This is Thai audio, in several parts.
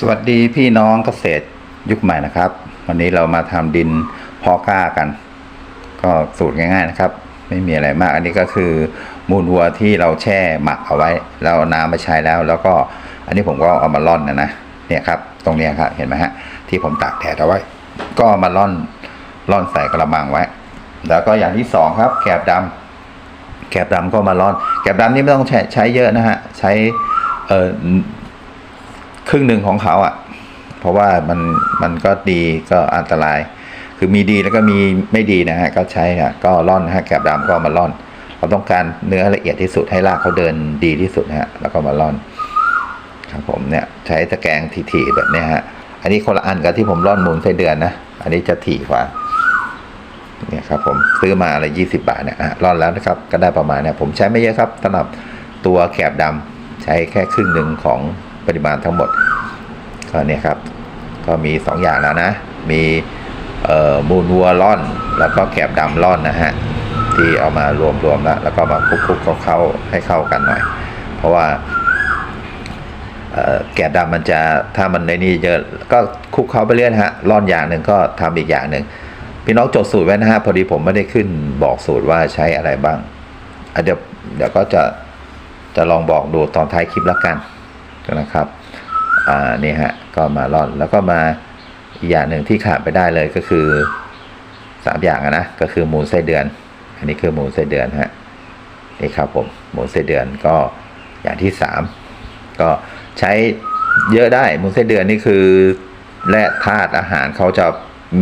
สวัสดีพี่น้องเกษตรยุคใหม่นะครับ วันนี้เรามาทำดินพอก้ากัน ก็สูตรง่าย ๆนะครับ ไม่มีอะไรมาก อันนี้ก็คือมูลวัวที่เราแช่หมักเอาไว้แล้วเอาน้ำมาใช้แล้ว แล้วก็อันนี้ผมก็เอามาร่อนนะนะเนี่ยครับ ตรงเนี้ยครับเห็นไหมฮะที่ผมตากแดดเอาไว้ ก็ามาร่อนร่อนใส่กระมังไว้ แล้วก็อย่างที่สองครับ แกบดำแกบดำก็มาร่อน แกบดำนี่ไม่ต้องใช้ใช้เยอะนะฮะใช้เอ่อ ครึ่งหนึ่งของเขาอะ่ะ เพราะว่ามันมันก็ดีก็อันตราย คือมีดีแล้วก็มีไม่ดีนะฮะก็ใช้อะก็ร่อนฮะแกบดำก็มาร่อน เราต้องการเนื้อละเอียดที่สุดให้รากเขาเดินดีที่สุดฮะแล้วก็มาร่อนครับผมเนี่ยใช้ตะแกรงถี่ๆแบบนี้ฮะอันนี้คนละอันกับที่ผมร่อนมูลไส้เดือนนะอันนี้จะถี่กว่าเนี่ยครับผมซื้อมาอะไรยี่สิบาทเนี่ยอะร่อนแล้วนะครับก็ได้ประมาณเนี่ยผมใช้ไม่เยอะครับสำหรับตัวแกบดำใช้แค่ครึ่งหนึ่งของ ปริมาณทั้งหมดก็เนี่ยครับ ก็มีสองอย่างแล้วนะ มีมูลวัวร่อน แล้วก็แกบดำร่อนนะฮะ ที่เอามารวมๆแล้ว แล้วก็มาคลุกๆเข้าๆให้เข้ากันหน่อย เพราะว่าแกบดำมันจะถ้ามันในนี่เยอะก็คลุกเข้าไปเรื่อยฮะร่อนอย่างหนึ่งก็ทำอีกอย่างหนึ่งพี่น้องจดสูตรไว้นะฮะพอดีผมไม่ได้ขึ้นบอกสูตรว่าใช้อะไรบ้างเดี๋ยวเดี๋ยวก็จะจะลองบอกดูตอนท้ายคลิปแล้วกัน นะครับอ่านี่ฮะก็มาร่อนแล้วก็มาอีกอย่างหนึ่งที่ขาดไปได้เลยก็คือสามอย่างนะก็คือมูไส้เดือน อันนี้คือมูไส้เดือนฮะนี่ครับผมมูไส้เดือนก็อย่างที่สามก็ใช้เยอะได้มูไส้เดือนนี่คือแร่ธาตุอาหารเขาจะ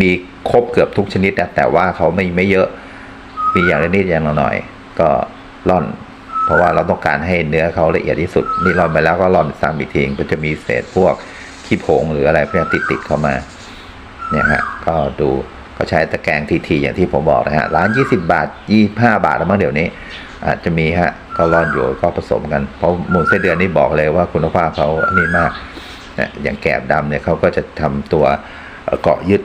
มีครบเกือบทุกชนิดนะแต่ว่าเขาไม่ไม่เยอะมีอย่างละนิดอย่างละหน่อยก็ร่อน เพราะว่าเราต้องการให้เนื้อเขาละเอียดที่สุด นี่ร่อนไปแล้วก็ร่อนซ้ำอีกทีก็จะมีเศษพวกขี้ผงหรืออะไรพวกนี้ติดติดๆเข้ามาเนี่ยฮะก็ดูก็ใช้ตะแกรงทีๆอย่างที่ผมบอกนะฮะร้าน20 บาท 25 บาทแล้วมั้งเดี๋ยวนี้ อาจจะมีฮะก็ร่อนอยู่ก็ผสมกัน เพราะมูลไส้เดือนนี่บอกเลยว่าคุณภาพเขาอันนี้มากนะอย่างแกบดำเนี่ยเขาก็จะทำตัวเกาะยึด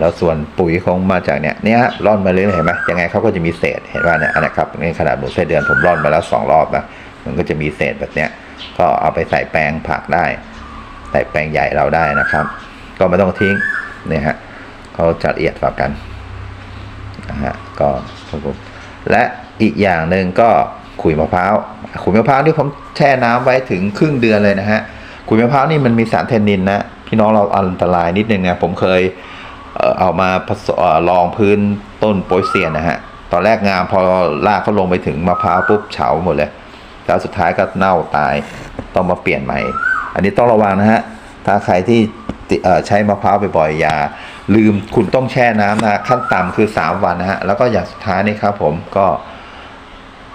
แล้วส่วนปุ๋ยของมาจากเนี่ยเนี่ยร่อนมาเรื่อยเห็นไหมยังไงเขาก็จะมีเศษเห็นว่าเนี่ยอันนะครับนี่ขนาดหมูไส้เดือนผมร่อนมาแล้วสองรอบนะมันก็จะมีเศษแบบเนี้ยก็เอาไปใส่แปลงผักได้ ใส่แปลงใหญ่เราได้นะครับ ก็ไม่ต้องทิ้งเนี่ยฮะเขาจัดละเอียดกว่ากันนะฮะก็ครับผมและอีกอย่างหนึ่งก็ขุยมะพร้าวขุยมะพร้าวนี่ผมแช่น้ำไว้ถึงครึ่งเดือนเลยนะฮะขุยมะพร้าวนี่มันมีสารแทนนินนะพี่น้องเราอันตรายนิดนึงนะผมเคย เอามาลองพื้นต้นโปยเซียนนะฮะ ตอนแรกงามพอลากเขาลงไปถึงมะพร้าวปุ๊บเฉาหมดเลย แล้วสุดท้ายก็เน่าตายต้องมาเปลี่ยนใหม่ อันนี้ต้องระวังนะฮะ ถ้าใครที่ใช้มะพร้าวบ่อยๆอย่าลืมคุณต้องแช่น้ำนะขั้นต่ำคือ 3 วันนะฮะ แล้วก็อย่างสุดท้ายนี่ครับผมก็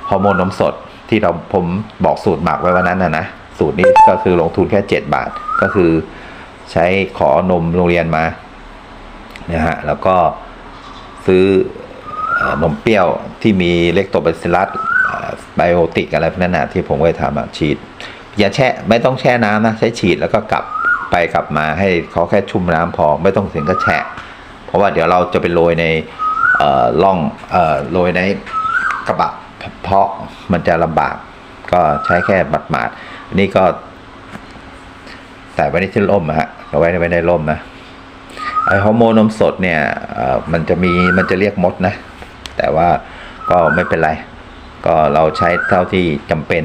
ฮอร์โมนนมสดที่เราผมบอกสูตรหมักไว้วันนั้นนะนะสูตรนี้ก็คือลงทุนแค่ 7 บาทก็คือใช้ขอนมโรงเรียนมา นะฮะแล้วก็ซื้อนมเปรี้ยวที่มีเล็กโตเบซิลัสไบโอติกอะไรพวกนั้นนะที่ผมเคยทำอะฉีด อย่าแช่ไม่ต้องแช่น้ำนะ ใช้ฉีดแล้วก็กลับไปกลับมาให้เขาแค่ชุ่มน้ำพอไม่ต้องถึงก็แฉะ เพราะว่าเดี๋ยวเราจะไปโรยในร่อล่องโรยในกระบะเพาะมันจะลำบาก ก็ใช้แค่บัดหมาดๆนนี้ก็ใส่ไว้ในที่ร่มอะฮะเอาไว้ไว้ในร่มนะ ฮอร์โมนนมสดเนี่ยมันจะมีมันจะเรียกมดนะ แต่ว่าก็ไม่เป็นไร ก็เราใช้เท่าที่จำเป็น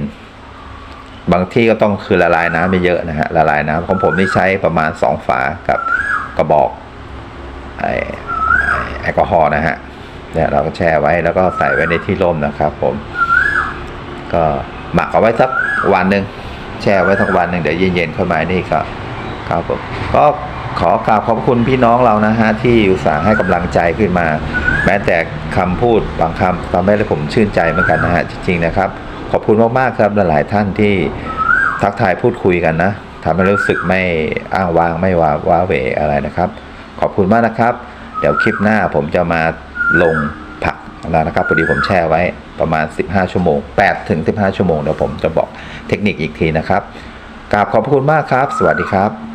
บางที่ก็ต้องคือละลายน้ำไม่เยอะนะฮะละลายน้ำของผมนี่ใช้ประมาณสองฝากับกระบอกไอแอลกอฮอล์นะฮะเนี่ยเราก็แช่ไว้แล้วก็ใส่ไว้ในที่ร่มนะครับ ผม ก็หมักเอาไว้สักวันหนึ่งแช่ไว้สักวันหนึ่งเดี๋ยวเย็นๆเข้ามานี่ก็ครับผมก็ ขอกราบขอบคุณพี่น้องเรานะฮะที่อุตส่าห์ให้กำลังใจขึ้นมา แม้แต่คำพูดบางคำทำให้ผมชื่นใจเหมือนกันนะฮะจริงๆนะครับ ขอบคุณมากๆครับหลายๆท่านที่ทักทายพูดคุยกันนะทำให้รู้สึกไม่อ้างว้างไม่ว้าว้าเวอะไรนะครับ ขอบคุณมากนะครับ เดี๋ยวคลิปหน้าผมจะมาลงผักแล้วนะครับพอดีผมแช่ไว้ประมาณ 15 ชั่วโมง8ถึง15 ชั่วโมงเดี๋ยวผมจะบอกเทคนิคอีกทีนะครับกราบขอบคุณมากครับ สวัสดีครับ